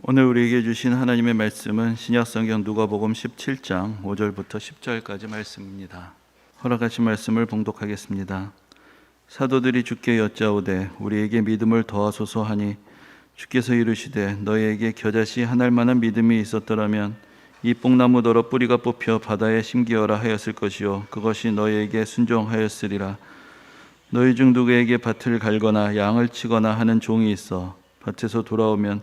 오늘 우리에게 주신 하나님의 말씀은 신약성경 누가복음 17장 5절부터 10절까지 말씀입니다. 허락하신 말씀을 봉독하겠습니다. 사도들이 주께 여짜오되 우리에게 믿음을 더하소서 하니 주께서 이르시되 너희에게 겨자씨 한 알만한 믿음이 있었더라면 이 뽕나무더러 뿌리가 뽑혀 바다에 심기어라 하였을 것이요 그것이 너희에게 순종하였으리라 너희 중 누구에게 밭을 갈거나 양을 치거나 하는 종이 있어 밭에서 돌아오면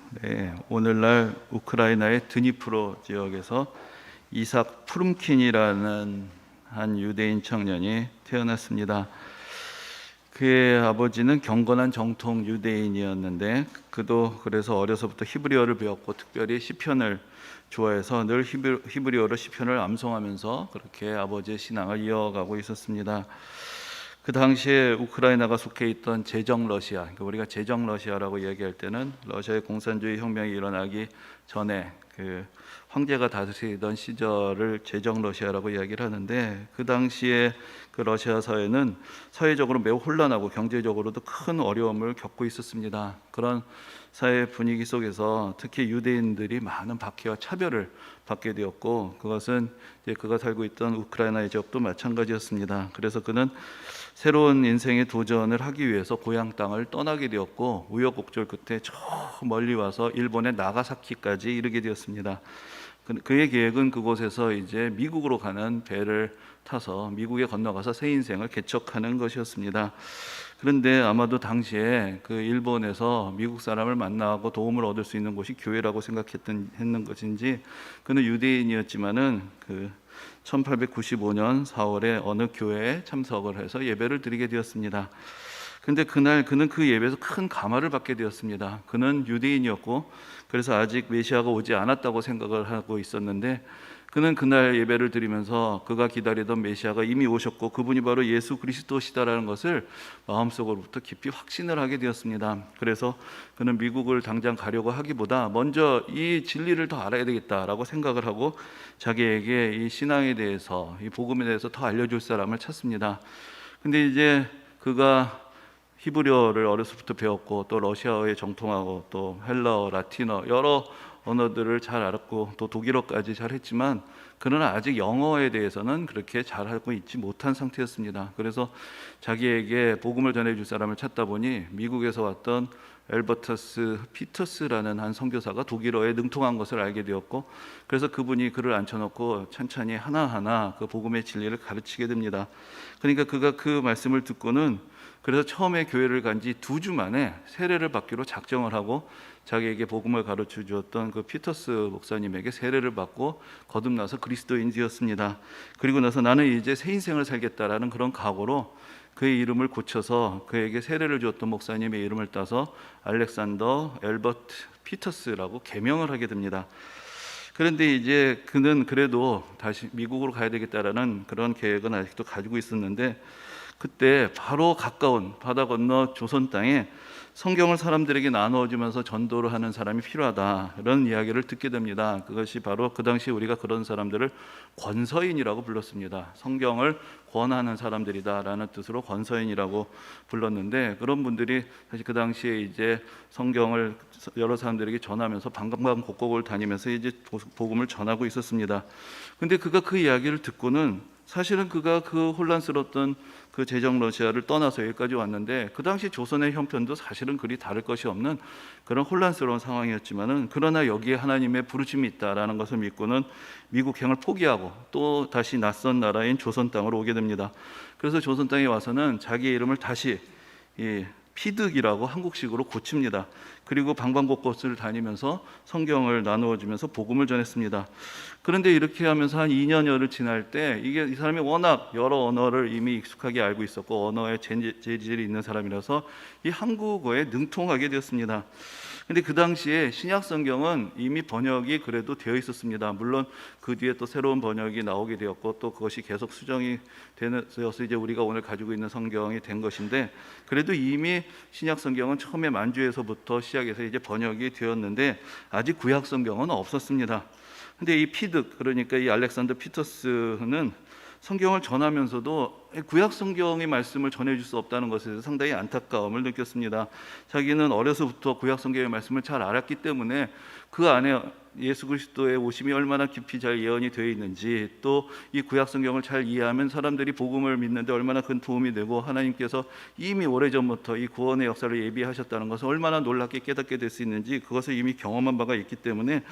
에 오늘날 우크라이나의 드니프로 지역에서 이삭 푸름킨이라는 한 유대인 청년이 태어났습니다. 그의 아버지는 경건한 정통 유대인이었는데 그도 그래서 어려서부터 히브리어를 배웠고 특별히 시편을 좋아해서 늘 히브- 히브리어로 시편을 암송하면서 그렇게 아버지의 신앙을 이어가고 있었습니다. 그 당시에 우크라이나가 속해 있던 제정 러시아, 그러니까 우리가 제정 러시아라고 얘기할 때는 러시아의 공산주의 혁명이 일어나기 전에 그 황제가 다스리던 시절을 제정 러시아라고 이야기를 하는데 그 당시에 그 러시아 사회는 사회적으로 매우 혼란하고 경제적으로도 큰 어려움을 겪고 있었습니다. 그런 사회 분위기 속에서 특히 유대인들이 많은 박해와 차별을 받게 되었고 그것은 이제 그가 살고 있던 우크라이나의 지역도 마찬가지였습니다. 그래서 그는 새로운 인생의 도전을 하기 위해서 고향 땅을 떠나게 되었고 우여곡절 끝에 저 멀리 와서 일본의 나가사키까지 이르게 되었습니다. 그- 그의 계획은 그곳에서 이제 미국으로 가는 배를 타서 미국에 건너가서 새 인생을 개척하는 것이었습니다. 그런데 아마도 당시에 그 일본에서 미국 사람을 만나고 도움을 얻을 수 있는 곳이 교회라고 생각했던 했는 것인지 그는 유대인이었지만은 그 1895년 4월에 어느 교회에 참석을 해서 예배를 드리게 되었습니다. 근데 그날 그는 그 예배에서 큰 감화를 받게 되었습니다. 그는 유대인이었고 그래서 아직 메시아가 오지 않았다고 생각을 하고 있었는데 그는 그날 예배를 드리면서 그가 기다리던 메시아가 이미 오셨고 그분이 바로 예수 그리스도시다라는 것을 마음속으로부터 깊이 확신을 하게 되었습니다. 그래서 그는 미국을 당장 가려고 하기보다 먼저 이 진리를 더 알아야 되겠다라고 생각을 하고 자기에게 이 신앙에 대해서 이 복음에 대해서 더 알려줄 사람을 찾습니다. 근데 이제 그가 히브리어를 어려서부터 배웠고 또 러시아어에 정통하고 또 헬라어, 라틴어 여러 언어들을 잘 알았고 또 독일어까지 잘 했지만 그러나 아직 영어에 대해서는 그렇게 잘 알고 있지 못한 상태였습니다. 그래서 자기에게 복음을 전해줄 사람을 찾다 보니 미국에서 왔던 엘버터스 피터스라는 한 선교사가 독일어에 능통한 것을 알게 되었고 그래서 그분이 그를 앉혀놓고 천천히 하나하나 그 복음의 진리를 가르치게 됩니다. 그러니까 그가 그 말씀을 듣고는 그래서 처음에 교회를 간 지 두 주 만에 세례를 받기로 작정을 하고 자기에게 복음을 가르쳐 주었던 그 피터스 목사님에게 세례를 받고 거듭나서 그리스도인 되었습니다. 그리고 나서 나는 이제 새 인생을 살겠다라는 그런 각오로 그의 이름을 고쳐서 그에게 세례를 주었던 목사님의 이름을 따서 알렉산더 엘버트 피터스라고 개명을 하게 됩니다. 그런데 이제 그는 그래도 다시 미국으로 가야 되겠다라는 그런 계획은 아직도 가지고 있었는데 그때 바로 가까운 바다 건너 조선 땅에 성경을 사람들에게 나누어 주면서 전도를 하는 사람이 필요하다. 이런 이야기를 듣게 됩니다. 그것이 바로 그 당시 우리가 그런 사람들을 권서인이라고 불렀습니다. 성경을 권하는 사람들이다라는 뜻으로 권서인이라고 불렀는데 그런 분들이 사실 그 당시에 이제 성경을 여러 사람들에게 전하면서 방방곡곡을 다니면서 이제 복음을 전하고 있었습니다. 근데 그가 그 이야기를 듣고는 사실은 그가 그 혼란스럽던 그 제정 러시아를 떠나서 여기까지 왔는데 그 당시 조선의 형편도 사실은 그리 다를 것이 없는 그런 혼란스러운 상황이었지만은 그러나 여기에 하나님의 부르심이 있다라는 것을 믿고는 미국행을 포기하고 또 다시 낯선 나라인 조선 땅으로 오게 됩니다. 그래서 조선 땅에 와서는 자기의 이름을 다시 이 피득이라고 한국식으로 고칩니다. 그리고 방방곡곡을 다니면서 성경을 나누어 주면서 복음을 전했습니다. 그런데 이렇게 하면서 한 2년여를 지날 때 이게 이 사람이 워낙 여러 언어를 이미 익숙하게 알고 있었고 언어에 재- 재질이 있는 사람이라서 이 한국어에 능통하게 되었습니다. 근데 그 당시에 신약 성경은 이미 번역이 그래도 되어 있었습니다. 물론 그 뒤에 또 새로운 번역이 나오게 되었고 또 그것이 계속 수정이 되어서 이제 우리가 오늘 가지고 있는 성경이 된 것인데 그래도 이미 신약 성경은 처음에 만주에서부터 시작 해서 이제 번역이 되었는데 아직 구약 성경은 없었습니다. 근데 이 피드 그러니까 이 알렉산더 피터스는 성경을 전하면서도 구약 성경의 말씀을 전해줄 수 없다는 것에 대해서 상당히 안타까움을 느꼈습니다. 자기는 어려서부터 구약 성경의 말씀을 잘 알았기 때문에 그 안에 예수 그리스도의 오심이 얼마나 깊이 잘 예언이 되어 있는지 또 이 구약 성경을 잘 이해하면 사람들이 복음을 믿는데 얼마나 큰 도움이 되고 하나님께서 이미 오래전부터 이 구원의 역사를 예비하셨다는 것을 얼마나 놀랍게 깨닫게 될 수 있는지 그것을 이미 경험한 바가 있기 때문에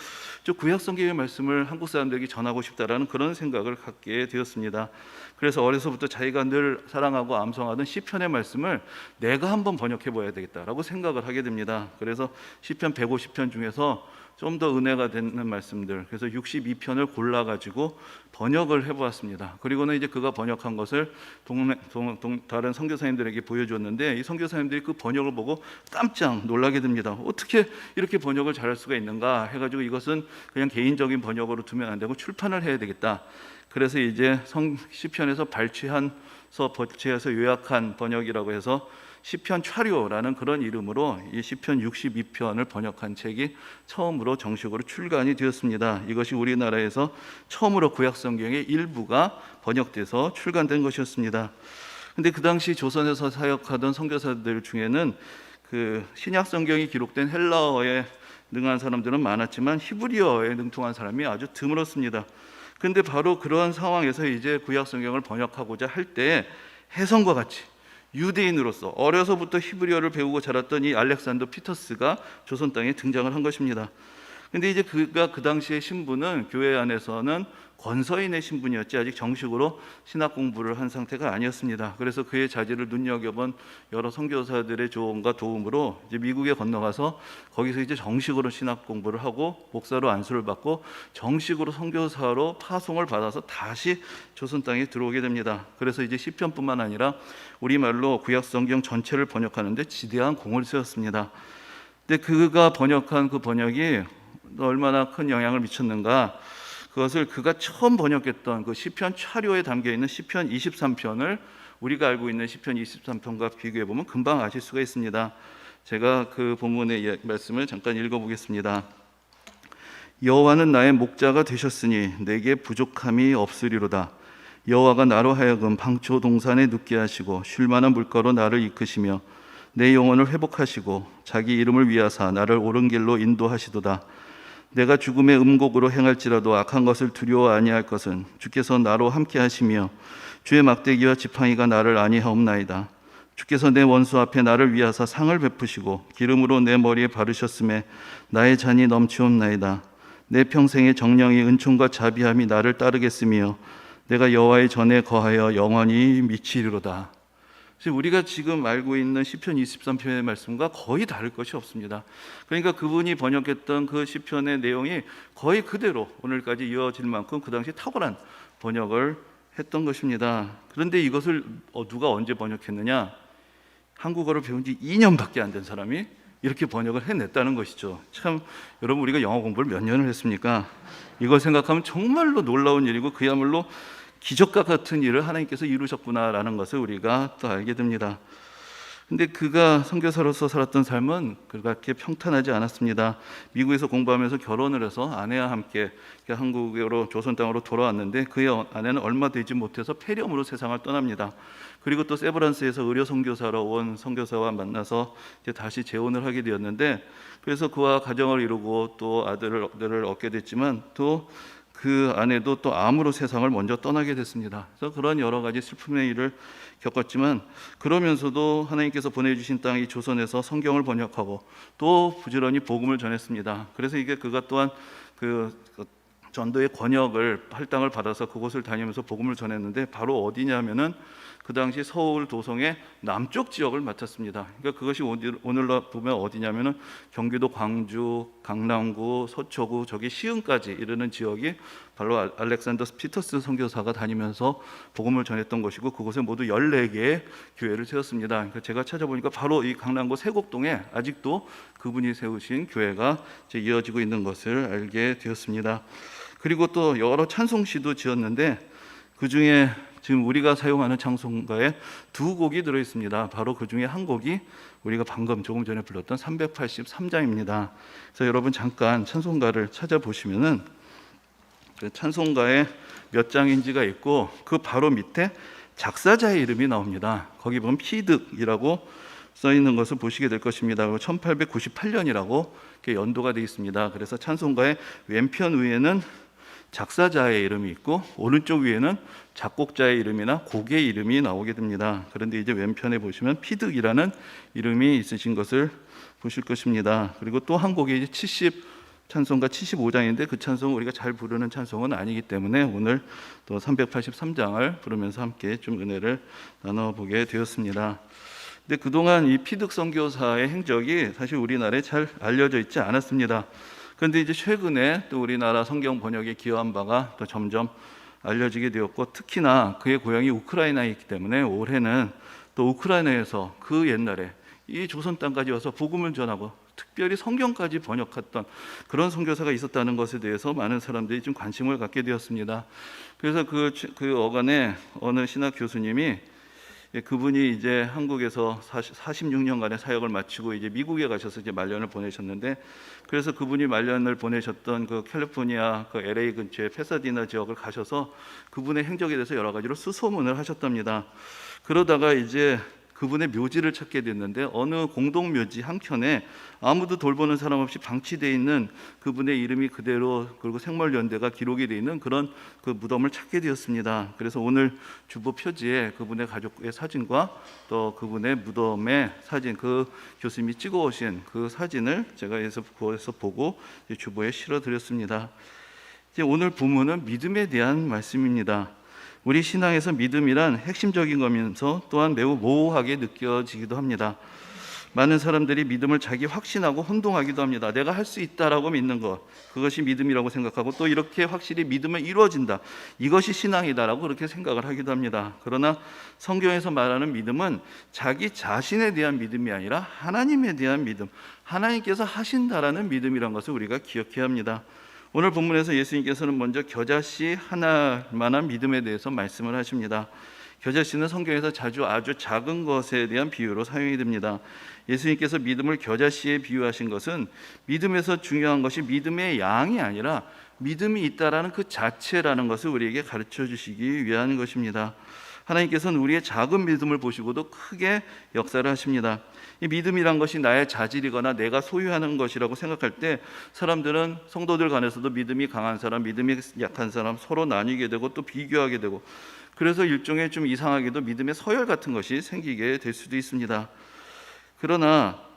저 구약 성경의 말씀을 한국 사람들에게 전하고 싶다라는 그런 생각을 갖게 되었습니다. 그래서 어려서부터 자기가 늘 사랑하고 암송하던 시편의 말씀을 내가 한번 번역해 봐야 되겠다라고 생각을 하게 됩니다. 그래서 시편 150편 중에서 좀 더 은혜가 되는 말씀들 그래서 62편을 골라 가지고 번역을 해 보았습니다. 그리고는 이제 그가 번역한 것을 동네, 동, 동, 다른 선교사님들에게 보여줬는데 이 선교사님들이 그 번역을 보고 깜짝 놀라게 됩니다. 어떻게 이렇게 번역을 잘할 수가 있는가 해 가지고 이것은 그냥 개인적인 번역으로 두면 안 되고 출판을 해야 되겠다. 그래서 이제 성 시편에서 발췌한서 발췌해서 요약한 번역이라고 해서 시편 차료라는 그런 이름으로 이 시편 62편을 번역한 책이 처음으로 정식으로 출간이 되었습니다. 이것이 우리나라에서 처음으로 구약 성경의 일부가 번역돼서 출간된 것이었습니다. 근데 그 당시 조선에서 사역하던 선교사들 중에는 그 신약 성경이 기록된 헬라어에 능한 사람들은 많았지만 히브리어에 능통한 사람이 아주 드물었습니다. 근데 바로 그러한 상황에서 이제 구약 성경을 번역하고자 할 때 해성과 같이 유대인으로서 어려서부터 히브리어를 배우고 자랐던 이 알렉산더 피터스가 조선 땅에 등장을 한 것입니다. 근데 이제 그가 그 당시의 신분은 교회 안에서는 권서인의 신분이었지 아직 정식으로 신학 공부를 한 상태가 아니었습니다. 그래서 그의 자질을 눈여겨본 여러 선교사들의 조언과 도움으로 이제 미국에 건너가서 거기서 이제 정식으로 신학 공부를 하고 목사로 안수를 받고 정식으로 선교사로 파송을 받아서 다시 조선 땅에 들어오게 됩니다. 그래서 이제 시편뿐만 아니라 우리말로 구약 성경 전체를 번역하는데 지대한 공을 세웠습니다. 근데 그가 번역한 그 번역이 얼마나 큰 영향을 미쳤는가? 그것을 그가 처음 번역했던 그 시편 차료에 담겨 있는 시편 23편을 우리가 알고 있는 시편 23편과 비교해 보면 금방 아실 수가 있습니다. 제가 그 본문의 말씀을 잠깐 읽어 보겠습니다. 여호와는 나의 목자가 되셨으니 내게 부족함이 없으리로다. 여호와가 나로 하여금 방초 동산에 눕게 하시고 쉴 만한 물가로 나를 이끄시며 내 영혼을 회복하시고 자기 이름을 위하사 나를 옳은 길로 인도하시도다. 내가 죽음의 음곡으로 행할지라도 악한 것을 두려워 아니할 것은 주께서 나로 함께 하시며 주의 막대기와 지팡이가 나를 아니하옵나이다. 주께서 내 원수 앞에 나를 위하사 상을 베푸시고 기름으로 내 머리에 바르셨음에 나의 잔이 넘치옵나이다. 내 평생의 정령이 은총과 자비함이 나를 따르겠으며 내가 여호와의 전에 거하여 영원히 미치리로다. 우리가 지금 알고 있는 시편 23편의 말씀과 거의 다를 것이 없습니다. 그러니까 그분이 번역했던 그 시편의 내용이 거의 그대로 오늘까지 이어질 만큼 그 당시 탁월한 번역을 했던 것입니다. 그런데 이것을 어, 누가 언제 번역했느냐? 한국어를 배운 지 2년밖에 안 된 사람이 이렇게 번역을 해냈다는 것이죠. 참 여러분 우리가 영어 공부를 몇 년을 했습니까? 이걸 생각하면 정말로 놀라운 일이고 그야말로 기적과 같은 일을 하나님께서 이루셨구나라는 것을 우리가 또 알게 됩니다. 근데 그가 선교사로서 살았던 삶은 그렇게 평탄하지 않았습니다. 미국에서 공부하면서 결혼을 해서 아내와 함께 한국으로 조선 땅으로 돌아왔는데 그의 아내는 얼마 되지 못해서 폐렴으로 세상을 떠납니다. 그리고 또 세브란스에서 의료 선교사로 온 선교사와 만나서 이제 다시 재혼을 하게 되었는데 그래서 그와 가정을 이루고 또 아들을 얻게 됐지만 또 그 아내도 또 암으로 세상을 먼저 떠나게 됐습니다. 그래서 그런 여러 가지 슬픔의 일을 겪었지만 그러면서도 하나님께서 보내주신 땅 이 조선에서 성경을 번역하고 또 부지런히 복음을 전했습니다. 그래서 이게 그가 또한 그 전도의 권역을 할당을 받아서 그곳을 다니면서 복음을 전했는데 바로 어디냐면은 그 당시 서울 도성의 남쪽 지역을 맡았습니다. 그러니까 그것이 오늘날 보면 어디냐면은 경기도 광주, 강남구, 서초구, 저기 시흥까지 이르는 지역이 바로 알- 알렉산더 피터스 선교사가 다니면서 복음을 전했던 것이고 그곳에 모두 14개의 교회를 세웠습니다. 그러니까 제가 찾아보니까 바로 이 강남구 세곡동에 아직도 그분이 세우신 교회가 이어지고 있는 것을 알게 되었습니다. 그리고 또 여러 찬송시도 지었는데 그 중에 지금 우리가 사용하는 찬송가에 두 곡이 들어 있습니다. 바로 그 중에 한 곡이 우리가 방금 조금 전에 불렀던 383장입니다. 그래서 여러분 잠깐 찬송가를 찾아보시면은 그 찬송가에 몇 장인지가 있고 그 바로 밑에 작사자의 이름이 나옵니다. 거기 보면 피득이라고 써 있는 것을 보시게 될 것입니다. 1898년이라고 연도가 되어 있습니다. 그래서 찬송가의 왼편 위에는 작사자의 이름이 있고 오른쪽 위에는 작곡자의 이름이나 곡의 이름이 나오게 됩니다. 그런데 이제 왼편에 보시면 피득이라는 이름이 있으신 것을 보실 것입니다. 그리고 또 한 곡이 이제 70 찬송가 75장인데 그 찬송 우리가 잘 부르는 찬송은 아니기 때문에 오늘 또 383장을 부르면서 함께 좀 은혜를 나눠 보게 되었습니다. 근데 그동안 이 피득 선교사의 행적이 사실 우리나라에 잘 알려져 있지 않았습니다. 그런데 이제 최근에 또 우리나라 성경 번역에 기여한 바가 또 점점 알려지게 되었고 특히나 그의 고향이 우크라이나에 있기 때문에 올해는 또 우크라이나에서 그 옛날에 이 조선 땅까지 와서 복음을 전하고 특별히 성경까지 번역했던 그런 선교사가 있었다는 것에 대해서 많은 사람들이 좀 관심을 갖게 되었습니다. 그래서 그, 그 어간에 어느 신학 교수님이 예, 그분이 이제 한국에서 46년간의 사역을 마치고 이제 미국에 가셔서 이제 말년을 보내셨는데 그래서 그분이 말년을 보내셨던 그 캘리포니아 그 LA 근처의 페사디나 지역을 가셔서 그분의 행적에 대해서 여러 가지로 수소문을 하셨답니다. 그러다가 이제 그분의 묘지를 찾게 됐는데 어느 공동 묘지 한 켠에 아무도 돌보는 사람 없이 방치되어 있는 그분의 이름이 그대로 그리고 생물 연대가 기록이 되어 있는 그런 그 무덤을 찾게 되었습니다. 그래서 오늘 주보 표지에 그분의 가족의 사진과 또 그분의 무덤의 사진 그 교수님이 찍어 오신 그 사진을 제가 여기서 그에서 보고 주보에 실어 드렸습니다. 이제 오늘 본문은 믿음에 대한 말씀입니다. 우리 신앙에서 믿음이란 핵심적인 거면서 또한 매우 모호하게 느껴지기도 합니다. 많은 사람들이 믿음을 자기 확신하고 혼동하기도 합니다. 내가 할 수 있다라고 믿는 것, 그것이 믿음이라고 생각하고 또 이렇게 확실히 믿으면 이루어진다. 이것이 신앙이다라고 그렇게 생각을 하기도 합니다. 그러나 성경에서 말하는 믿음은 자기 자신에 대한 믿음이 아니라 하나님에 대한 믿음, 하나님께서 하신다라는 믿음이란 것을 우리가 기억해야 합니다. 오늘 본문에서 예수님께서는 먼저 겨자씨 하나만한 믿음에 대해서 말씀을 하십니다. 겨자씨는 성경에서 자주 아주 작은 것에 대한 비유로 사용이 됩니다. 예수님께서 믿음을 겨자씨에 비유하신 것은 믿음에서 중요한 것이 믿음의 양이 아니라 믿음이 있다라는 그 자체라는 것을 우리에게 가르쳐 주시기 위한 것입니다. 하나님께서는 우리의 작은 믿음을 보시고도 크게 역사를 하십니다. 이 믿음이란 것이 나의 자질이거나 내가 소유하는 것이라고 생각할 때 사람들은 성도들 간에서도 믿음이 강한 사람, 믿음이 약한 사람 서로 나뉘게 되고 또 비교하게 되고 그래서 일종의 좀 이상하게도 믿음의 서열 같은 것이 생기게 될 수도 있습니다. 그러나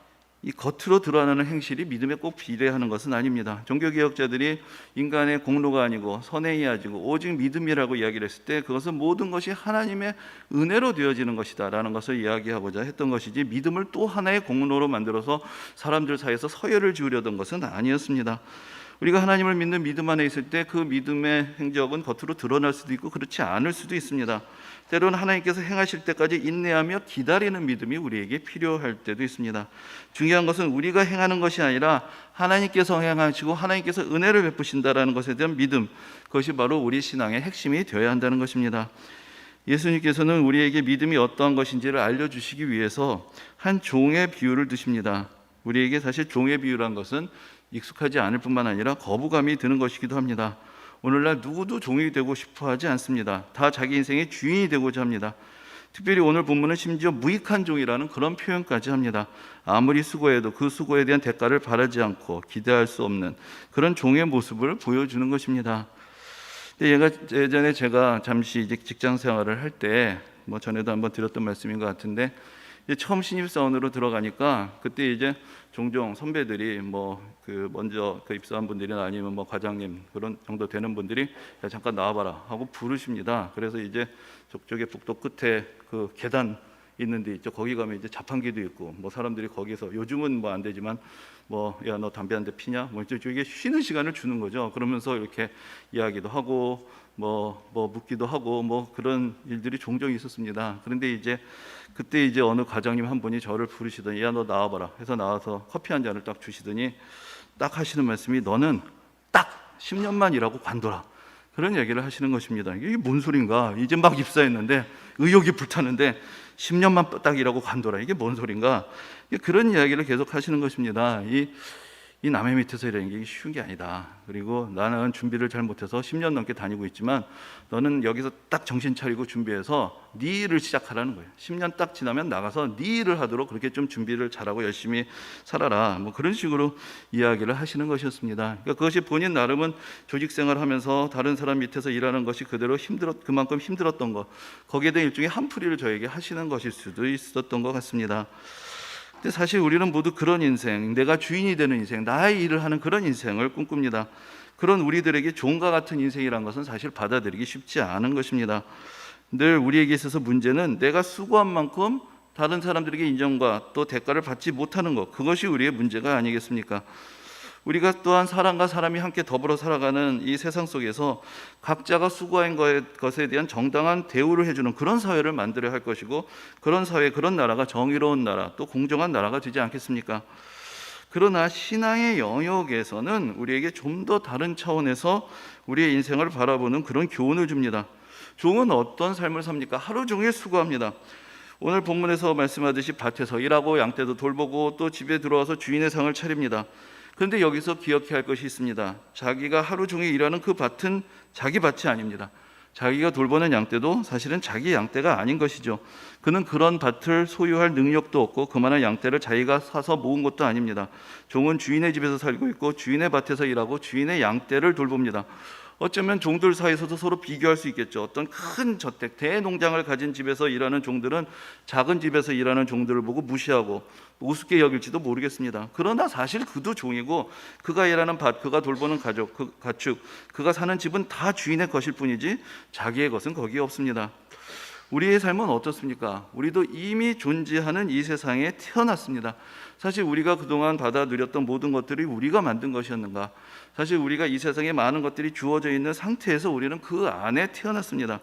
이 겉으로 드러나는 행실이 믿음에 꼭 비례하는 것은 아닙니다. 종교개혁자들이 인간의 공로가 아니고 선행이 아니고 오직 믿음이라고 이야기를 했을 때 그것은 모든 것이 하나님의 은혜로 되어지는 것이다 라는 것을 이야기하고자 했던 것이지 믿음을 또 하나의 공로로 만들어서 사람들 사이에서 서열을 지으려던 것은 아니었습니다. 우리가 하나님을 믿는 믿음 안에 있을 때 그 믿음의 행적은 겉으로 드러날 수도 있고 그렇지 않을 수도 있습니다. 때로는 하나님께서 행하실 때까지 인내하며 기다리는 믿음이 우리에게 필요할 때도 있습니다. 중요한 것은 우리가 행하는 것이 아니라 하나님께서 행하시고 하나님께서 은혜를 베푸신다라는 것에 대한 믿음, 그것이 바로 우리 신앙의 핵심이 되어야 한다는 것입니다. 예수님께서는 우리에게 믿음이 어떠한 것인지를 알려주시기 위해서 한 종의 비유를 드십니다. 우리에게 사실 종의 비유란 것은 익숙하지 않을 뿐만 아니라 거부감이 드는 것이기도 합니다. 오늘날 누구도 종이 되고 싶어 하지 않습니다. 다 자기 인생의 주인이 되고자 합니다. 특별히 오늘 본문은 심지어 무익한 종이라는 그런 표현까지 합니다. 아무리 수고해도 그 수고에 대한 대가를 바라지 않고 기대할 수 없는 그런 종의 모습을 보여주는 것입니다. 얘가 예전에 제가 잠시 직장 생활을 할 때 뭐 전에도 한번 드렸던 말씀인 것 같은데 처음 신입사원으로 들어가니까 그때 이제 종종 선배들이 뭐 그 먼저 그 입사한 분들이나 아니면 뭐 과장님 그런 정도 되는 분들이 야 잠깐 나와봐라 하고 부르십니다. 그래서 이제 저쪽에 북도 끝에 그 계단 있는 데 있죠. 거기 가면 이제 자판기도 있고 뭐 사람들이 거기서 요즘은 뭐 안 되지만 뭐 야 너 담배 한 대 피냐? 뭐 이제 이게 쉬는 시간을 주는 거죠. 그러면서 이렇게 이야기도 하고 뭐뭐 묻기도 하고 뭐 그런 일들이 종종 있었습니다. 그런데 이제 그때 이제 어느 과장님 한 분이 저를 부르시더니 야 너 나와봐라 해서 나와서 커피 한 잔을 딱 주시더니 딱 하시는 말씀이 너는 딱 10년만 일하고 관둬라 그런 얘기를 하시는 것입니다. 이게 뭔 소린가? 이제 막 입사했는데 의욕이 불타는데 10년만 딱 일하고 관둬라 이게 뭔 소린가? 그런 이야기를 계속 하시는 것입니다. 이, 이 남의 밑에서 일하는 게 쉬운 게 아니다. 그리고 나는 준비를 잘 못해서 10년 넘게 다니고 있지만 너는 여기서 딱 정신 차리고 준비해서 네 일을 시작하라는 거예요. 10년 딱 지나면 나가서 네 일을 하도록 그렇게 좀 준비를 잘하고 열심히 살아라. 뭐 그런 식으로 이야기를 하시는 것이었습니다. 그러니까 그것이 본인 나름은 조직 생활하면서 다른 사람 밑에서 일하는 것이 그대로 힘들었 그만큼 힘들었던 것 거기에 대한 일종의 한풀이를 저에게 하시는 것일 수도 있었던 것 같습니다. 근데 사실 우리는 모두 그런 인생, 내가 주인이 되는 인생, 나의 일을 하는 그런 인생을 꿈꿉니다. 그런 우리들에게 종과 같은 인생이란 것은 사실 받아들이기 쉽지 않은 것입니다. 늘 우리에게 있어서 문제는 내가 수고한 만큼 다른 사람들에게 인정과 또 대가를 받지 못하는 것, 그것이 우리의 문제가 아니겠습니까? 우리가 또한 사람과 사람이 함께 더불어 살아가는 이 세상 속에서 각자가 수고한 것에 대한 정당한 대우를 해주는 그런 사회를 만들어야 할 것이고 그런 사회, 그런 나라가 정의로운 나라, 또 공정한 나라가 되지 않겠습니까? 그러나 신앙의 영역에서는 우리에게 좀 더 다른 차원에서 우리의 인생을 바라보는 그런 교훈을 줍니다. 종은 어떤 삶을 삽니까? 하루 종일 수고합니다. 오늘 본문에서 말씀하듯이 밭에서 일하고 양떼도 돌보고 또 집에 들어와서 주인의 상을 차립니다. 그런데 여기서 기억해야 할 것이 있습니다. 자기가 하루 종일 일하는 그 밭은 자기 밭이 아닙니다. 자기가 돌보는 양떼도 사실은 자기 양떼가 아닌 것이죠. 그는 그런 밭을 소유할 능력도 없고 그만한 양떼를 자기가 사서 모은 것도 아닙니다. 종은 주인의 집에서 살고 있고 주인의 밭에서 일하고 주인의 양떼를 돌봅니다. 어쩌면 종들 사이에서도 서로 비교할 수 있겠죠. 어떤 큰 저택, 대농장을 가진 집에서 일하는 종들은 작은 집에서 일하는 종들을 보고 무시하고 우습게 여길지도 모르겠습니다. 그러나 사실 그도 종이고 그가 일하는 밭, 그가 돌보는 가족, 그 가축, 그가 사는 집은 다 주인의 것일 뿐이지 자기의 것은 거기에 없습니다. 우리의 삶은 어떻습니까? 우리도 이미 존재하는 이 세상에 태어났습니다. 사실 우리가 그동안 받아 누렸던 모든 것들이 우리가 만든 것이었는가? 사실 우리가 이 세상에 많은 것들이 주어져 있는 상태에서 우리는 그 안에 태어났습니다.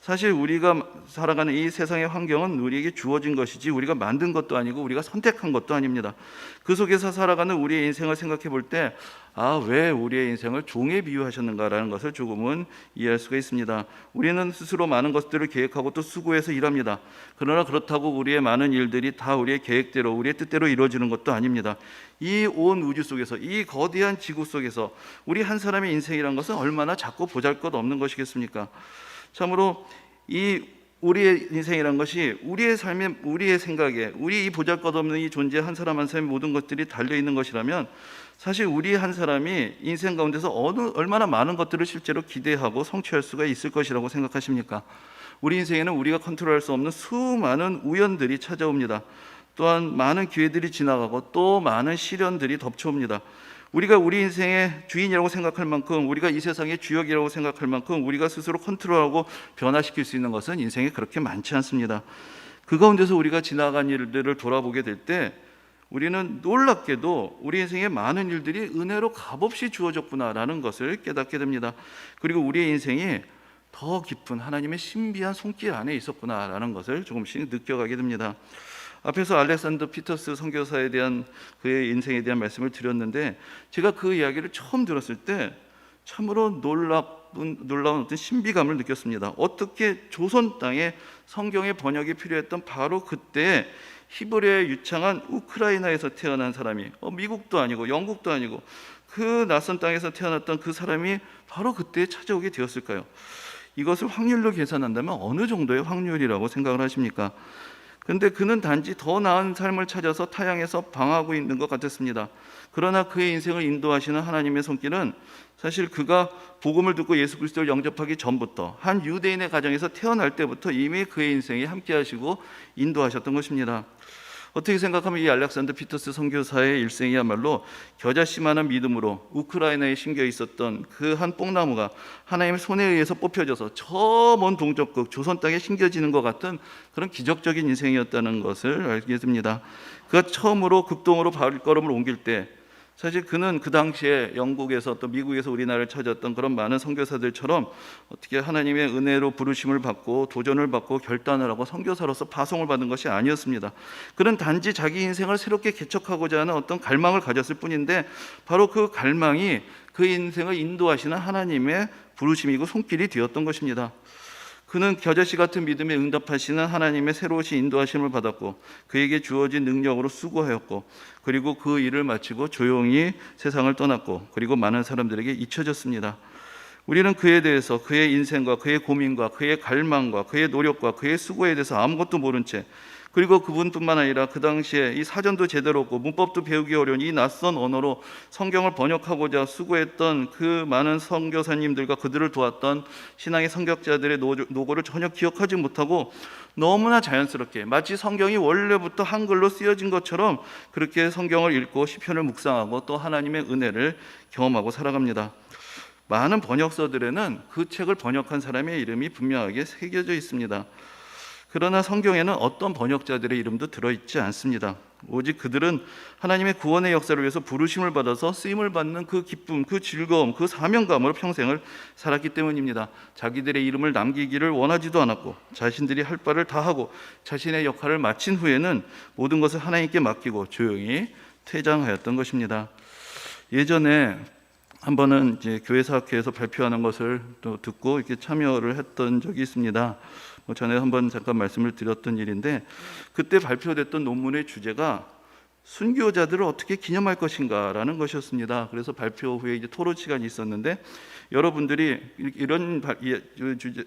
사실 우리가 살아가는 이 세상의 환경은 우리에게 주어진 것이지 우리가 만든 것도 아니고 우리가 선택한 것도 아닙니다. 그 속에서 살아가는 우리의 인생을 생각해 볼 때, 아, 왜 우리의 인생을 종에 비유하셨는가라는 것을 조금은 이해할 수가 있습니다. 우리는 스스로 많은 것들을 계획하고 또 수고해서 일합니다. 그러나 그렇다고 우리의 많은 일들이 다 우리의 계획대로, 우리의 뜻대로 이루어지는 것도 아닙니다. 이 온 우주 속에서, 이 거대한 지구 속에서 우리 한 사람의 인생이란 것은 얼마나 작고 보잘 것 없는 것이겠습니까? 참으로 이 우리의 인생이란 것이 우리의 삶에 우리의 생각에 우리 이 보잘것없는 이 존재 한 사람 한 사람의 모든 것들이 달려 있는 것이라면 사실 우리 한 사람이 인생 가운데서 어느 얼마나 많은 것들을 실제로 기대하고 성취할 수가 있을 것이라고 생각하십니까? 우리 인생에는 우리가 컨트롤할 수 없는 수많은 우연들이 찾아옵니다. 또한 많은 기회들이 지나가고 또 많은 시련들이 덮쳐옵니다. 우리가 우리 인생의 주인이라고 생각할 만큼 우리가 이 세상의 주역이라고 생각할 만큼 우리가 스스로 컨트롤하고 변화시킬 수 있는 것은 인생에 그렇게 많지 않습니다. 그 가운데서 우리가 지나간 일들을 돌아보게 될 때 우리는 놀랍게도 우리 인생에 많은 일들이 은혜로 값없이 주어졌구나라는 것을 깨닫게 됩니다. 그리고 우리의 인생이 더 깊은 하나님의 신비한 손길 안에 있었구나라는 것을 조금씩 느껴가게 됩니다. 앞에서 알렉산더 피터스 선교사에 대한 그의 인생에 대한 말씀을 드렸는데 제가 그 이야기를 처음 들었을 때 참으로 놀라운 놀라운 어떤 신비감을 느꼈습니다. 어떻게 조선 땅에 성경의 번역이 필요했던 바로 그때 히브리어에 유창한 우크라이나에서 태어난 사람이 어, 미국도 아니고 영국도 아니고 그 낯선 땅에서 태어났던 그 사람이 바로 그때 찾아오게 되었을까요? 이것을 확률로 계산한다면 어느 정도의 확률이라고 생각을 하십니까? 근데 그는 단지 더 나은 삶을 찾아서 타향에서 방하고 있는 것 같았습니다. 그러나 그의 인생을 인도하시는 하나님의 손길은 사실 그가 복음을 듣고 예수 그리스도를 영접하기 전부터 한 유대인의 가정에서 태어날 때부터 이미 그의 인생에 함께 하시고 인도하셨던 것입니다. 어떻게 생각하면 이 알렉산더 피터스 선교사의 일생이야말로 겨자씨만한 믿음으로 우크라이나에 심겨 있었던 그 한 뽕나무가 하나님의 손에 의해서 뽑혀져서 저 먼 동쪽극 조선 땅에 심겨지는 것 같은 그런 기적적인 인생이었다는 것을 알게 됩니다. 그가 처음으로 극동으로 발걸음을 옮길 때 사실 그는 그 당시에 영국에서 또 미국에서 우리나라를 찾았던 그런 많은 선교사들처럼 어떻게 하나님의 은혜로 부르심을 받고 도전을 받고 결단을 하고 선교사로서 파송을 받은 것이 아니었습니다. 그는 단지 자기 인생을 새롭게 개척하고자 하는 어떤 갈망을 가졌을 뿐인데 바로 그 갈망이 그 인생을 인도하시는 하나님의 부르심이고 손길이 되었던 것입니다. 그는 겨자씨 같은 믿음에 응답하시는 하나님의 새로우신 인도하심을 받았고 그에게 주어진 능력으로 수고하였고 그리고 그 일을 마치고 조용히 세상을 떠났고 그리고 많은 사람들에게 잊혀졌습니다. 우리는 그에 대해서 그의 인생과 그의 고민과 그의 갈망과 그의 노력과 그의 수고에 대해서 아무것도 모른 채 그리고 그분뿐만 아니라 그 당시에 이 사전도 제대로 없고 문법도 배우기 어려운 이 낯선 언어로 성경을 번역하고자 수고했던 그 많은 선교사님들과 그들을 도왔던 신앙의 성격자들의 노- 노고를 전혀 기억하지 못하고 너무나 자연스럽게 마치 성경이 원래부터 한글로 쓰여진 것처럼 그렇게 성경을 읽고 시편을 묵상하고 또 하나님의 은혜를 경험하고 살아갑니다. 많은 번역서들에는 그 책을 번역한 사람의 이름이 분명하게 새겨져 있습니다. 그러나 성경에는 어떤 번역자들의 이름도 들어있지 않습니다. 오직 그들은 하나님의 구원의 역사를 위해서 부르심을 받아서 쓰임을 받는 그 기쁨, 그 즐거움, 그 사명감으로 평생을 살았기 때문입니다. 자기들의 이름을 남기기를 원하지도 않았고 자신들이 할 바를 다 하고 자신의 역할을 마친 후에는 모든 것을 하나님께 맡기고 조용히 퇴장하였던 것입니다. 예전에 한 번은 이제 교회 사학회에서 발표하는 것을 또 듣고 이렇게 참여를 했던 적이 있습니다. 뭐 전에 한번 잠깐 말씀을 드렸던 일인데 그때 발표됐던 논문의 주제가 순교자들을 어떻게 기념할 것인가라는 것이었습니다. 그래서 발표 후에 이제 토론 시간이 있었는데 여러분들이 이런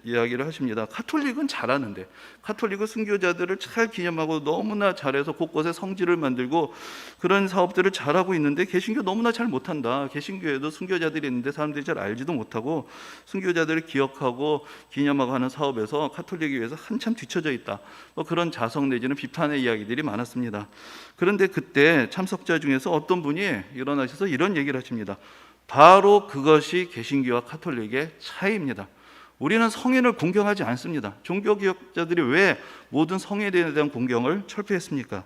이야기를 하십니다. 카톨릭은 잘하는데 카톨릭은 순교자들을 잘 기념하고 너무나 잘해서 곳곳에 성지를 만들고 그런 사업들을 잘하고 있는데 개신교 너무나 잘 못한다. 개신교에도 순교자들이 있는데 사람들이 잘 알지도 못하고 순교자들을 기억하고 기념하고 하는 사업에서 카톨릭에 비해서 한참 뒤처져 있다. 뭐 그런 자성 내지는 비판의 이야기들이 많았습니다. 그런데 그때 참석자 중에서 어떤 분이 일어나셔서 이런 얘기를 하십니다. 바로 그것이 개신교와 카톨릭의 차이입니다. 우리는 성인을 공경하지 않습니다. 종교 개혁자들이 왜 모든 성인에 대한 공경을 철폐했습니까?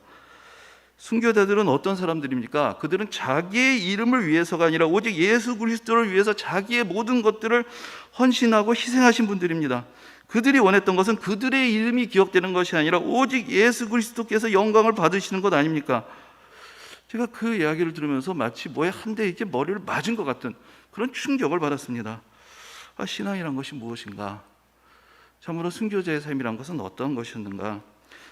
순교자들은 어떤 사람들입니까? 그들은 자기의 이름을 위해서가 아니라 오직 예수 그리스도를 위해서 자기의 모든 것들을 헌신하고 희생하신 분들입니다. 그들이 원했던 것은 그들의 이름이 기억되는 것이 아니라 오직 예수 그리스도께서 영광을 받으시는 것 아닙니까? 제가 그 이야기를 들으면서 마치 뭐에 한 대 이제 머리를 맞은 것 같은 그런 충격을 받았습니다. 아, 신앙이란 것이 무엇인가? 참으로 순교자의 삶이란 것은 어떠한 것이었는가?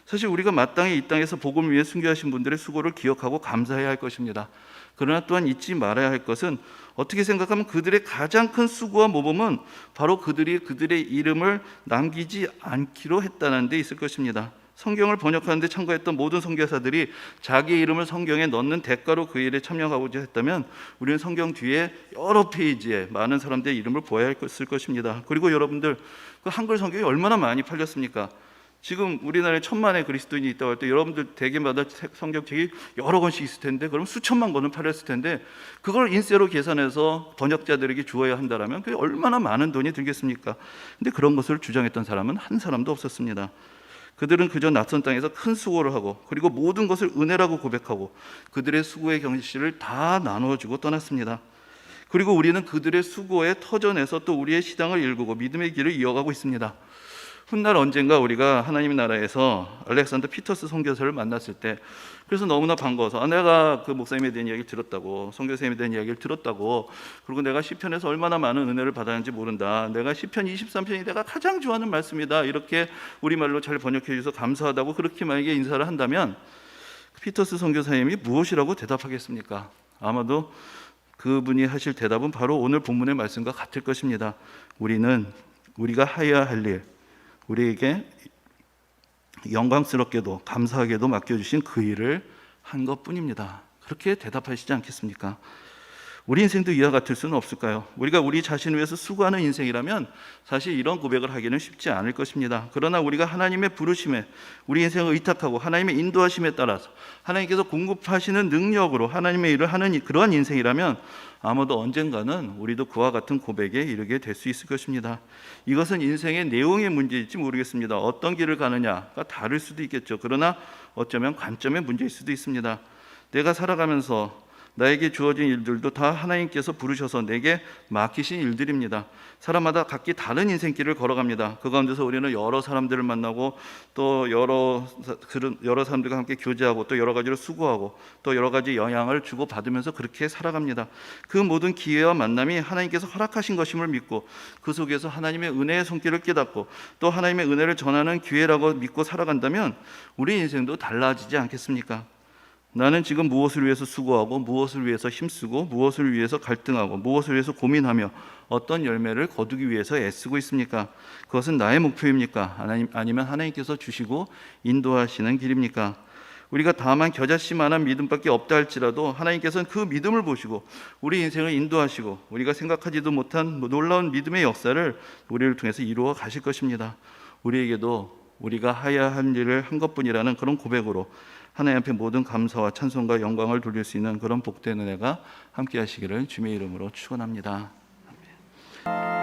사실 우리가 마땅히 이 땅에서 복음을 위해 순교하신 분들의 수고를 기억하고 감사해야 할 것입니다. 그러나 또한 잊지 말아야 할 것은 어떻게 생각하면 그들의 가장 큰 수고와 모범은 바로 그들이 그들의 이름을 남기지 않기로 했다는 데 있을 것입니다. 성경을 번역하는데 참가했던 모든 선교사들이 자기 이름을 성경에 넣는 대가로 그 일에 참여하고자 했다면 우리는 성경 뒤에 여러 페이지에 많은 사람들의 이름을 보아야 했을 것입니다. 그리고 여러분들 그 한글 성경이 얼마나 많이 팔렸습니까? 지금 우리나라에 천만의 그리스도인이 있다고 할 때 여러분들 대개마다 책- 성경책이 여러 권씩 있을 텐데 그럼 수천만 권은 팔렸을 텐데 그걸 인세로 계산해서 번역자들에게 주어야 한다라면 그게 얼마나 많은 돈이 들겠습니까? 근데 그런 것을 주장했던 사람은 한 사람도 없었습니다. 그들은 그저 낯선 땅에서 큰 수고를 하고 그리고 모든 것을 은혜라고 고백하고 그들의 수고의 경실을 다 나누어주고 떠났습니다. 그리고 우리는 그들의 수고에 터전에서 또 우리의 시당을 일구고 믿음의 길을 이어가고 있습니다. 훗날 언젠가 우리가 하나님 나라에서 알렉산더 피터스 선교사를 만났을 때 그래서 너무나 반가워서 아, 내가 그 목사님에 대한 이야기를 들었다고 선교사님에 대한 이야기를 들었다고 그리고 내가 시편에서 얼마나 많은 은혜를 받았는지 모른다 내가 시편 23편이 내가 가장 좋아하는 말씀이다 이렇게 우리말로 잘 번역해 주셔서 감사하다고 그렇게 만약에 인사를 한다면 피터스 선교사님이 무엇이라고 대답하겠습니까? 아마도 그분이 하실 대답은 바로 오늘 본문의 말씀과 같을 것입니다. 우리는 우리가 하여야 할 일, 우리에게 영광스럽게도 감사하게도 맡겨주신 그 일을 한 것뿐입니다. 그렇게 대답하시지 않겠습니까? 우리 인생도 이와 같을 수는 없을까요? 우리가 우리 자신을 위해서 수고하는 인생이라면 사실 이런 고백을 하기는 쉽지 않을 것입니다. 그러나 우리가 하나님의 부르심에 우리 인생을 의탁하고 하나님의 인도하심에 따라서 하나님께서 공급하시는 능력으로 하나님의 일을 하는 이- 그러한 인생이라면 아마도 언젠가는 우리도 그와 같은 고백에 이르게 될 수 있을 것입니다. 이것은 인생의 내용의 문제일지 모르겠습니다. 어떤 길을 가느냐가 다를 수도 있겠죠. 그러나 어쩌면 관점의 문제일 수도 있습니다. 내가 살아가면서 나에게 주어진 일들도 다 하나님께서 부르셔서 내게 맡기신 일들입니다. 사람마다 각기 다른 인생길을 걸어갑니다. 그 가운데서 우리는 여러 사람들을 만나고 또 여러 여러 사람들과 함께 교제하고 또 여러 가지로 수고하고 또 여러 가지 영향을 주고 받으면서 그렇게 살아갑니다. 그 모든 기회와 만남이 하나님께서 허락하신 것임을 믿고 그 속에서 하나님의 은혜의 손길을 깨닫고 또 하나님의 은혜를 전하는 기회라고 믿고 살아간다면 우리 인생도 달라지지 않겠습니까? 나는 지금 무엇을 위해서 수고하고 무엇을 위해서 힘쓰고 무엇을 위해서 갈등하고 무엇을 위해서 고민하며 어떤 열매를 거두기 위해서 애쓰고 있습니까? 그것은 나의 목표입니까? 아니면 하나님께서 주시고 인도하시는 길입니까? 우리가 다만 겨자씨만한 믿음밖에 없다 할지라도 하나님께서는 그 믿음을 보시고 우리 인생을 인도하시고 우리가 생각하지도 못한 놀라운 믿음의 역사를 우리를 통해서 이루어 가실 것입니다. 우리에게도 우리가 하야 할 일을 한 것뿐이라는 그런 고백으로 하나님 앞에 모든 감사와 찬송과 영광을 돌릴 수 있는 그런 복된 은혜가 함께 하시기를 주님의 이름으로 축원합니다. 아멘.